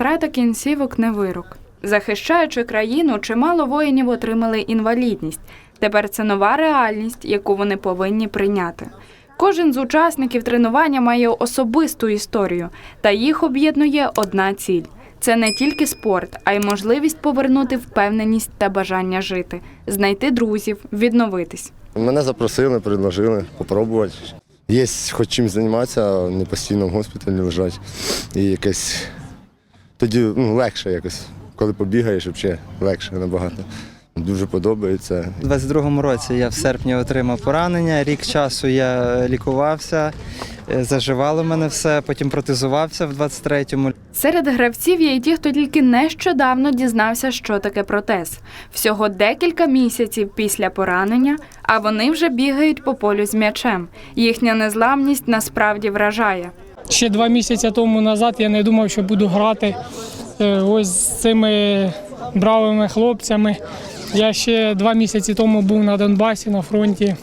Втрата кінцівок не вирок. Захищаючи країну, чимало воїнів отримали інвалідність. Тепер це нова реальність, яку вони повинні прийняти. Кожен з учасників тренування має особисту історію, та їх об'єднує одна ціль. Це не тільки спорт, а й можливість повернути впевненість та бажання жити, знайти друзів, відновитись. Мене запросили, предложили попробувати. Є хоч чим займатися, не постійно в госпіталі лежати. І якесь тоді ну, легше якось. Коли побігаєш, взагалі легше набагато. Дуже подобається. У 22-му році я в серпні отримав поранення. Рік часу я лікувався, е, заживало мене все, потім протезувався в 23-му. Серед гравців є й ті, хто тільки нещодавно дізнався, що таке протез. Всього декілька місяців після поранення, а вони вже бігають по полю з м'ячем. Їхня незламність насправді вражає. Ще два місяці тому назад я не думав, що буду грати е, ось з цими бравими хлопцями. Я ще два місяці тому був на Донбасі на фронті.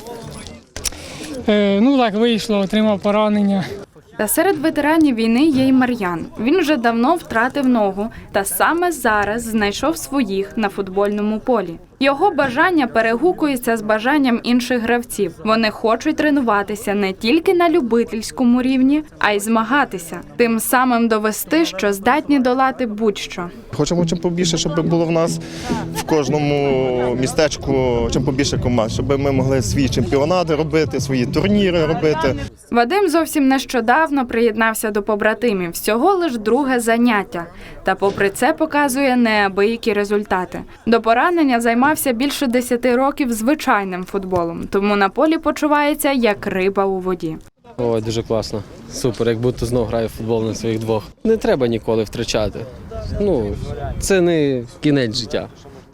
Е, Ну так вийшло, отримав поранення. Та серед ветеранів війни є й Мар'ян. Він вже давно втратив ногу, та саме зараз знайшов своїх на футбольному полі. Його бажання перегукується з бажанням інших гравців. Вони хочуть тренуватися не тільки на любительському рівні, а й змагатися, тим самим довести, що здатні долати будь-що. Хочемо чим побільше, щоб було в нас в кожному містечку чим побільше команд, щоб ми могли свої чемпіонати робити, свої турніри робити. Вадим зовсім нещодавно приєднався до побратимів, всього лиш друге заняття. Та попри це показує неабиякі результати. До поранення займався більше 10 років звичайним футболом, тому на полі почувається як риба у воді. Ой, дуже класно. Супер, як будто знов граю в футбол на своїх двох. Не треба ніколи втрачати. Ну, це не кінець життя.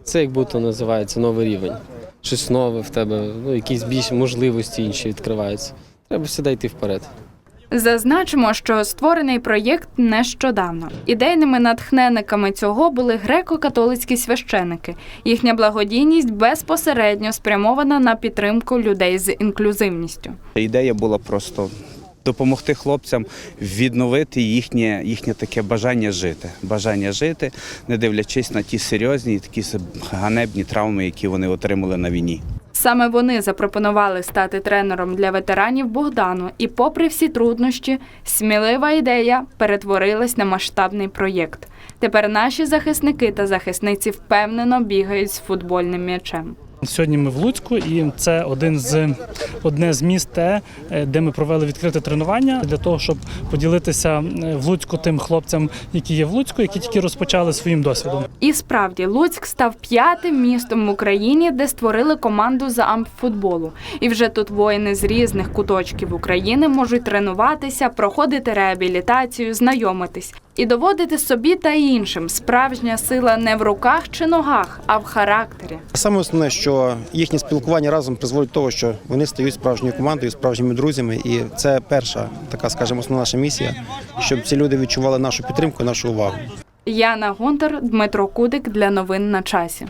Це як будто називається новий рівень. Щось нове в тебе, ну, якісь більш можливості інші відкриваються. Треба завжди йти вперед. Зазначимо, що створений проєкт нещодавно. Ідейними натхненниками цього були греко-католицькі священики. Їхня благодійність безпосередньо спрямована на підтримку людей з інклюзивністю. Ідея була просто допомогти хлопцям відновити їхнє, їхнє таке бажання жити. Бажання жити, не дивлячись на ті серйозні, такі ганебні травми, які вони отримали на війні. Саме вони запропонували стати тренером для ветеранів Богдану, і, попри всі труднощі, смілива ідея перетворилась на масштабний проєкт. Тепер наші захисники та захисниці впевнено бігають з футбольним м'ячем. Сьогодні ми в Луцьку, і це один з одне з міст, е, де ми провели відкрите тренування для того, щоб поділитися е, в Луцьку тим хлопцям, які є в Луцьку, які тільки розпочали своїм досвідом. І справді Луцьк став п'ятим містом в Україні, де створили команду за ампфутболу. І вже тут воїни з різних куточків України можуть тренуватися, проходити реабілітацію, знайомитись і доводити собі та іншим. Справжня сила не в руках чи ногах, а в характері. Саме основне, що їхнє спілкування разом призводить до того, що вони стають справжньою командою, справжніми друзями, і це перша така, скажімо, основна наша місія, щоб ці люди відчували нашу підтримку, нашу увагу. Яна Гонтар, Дмитро Кудик для новин на часі.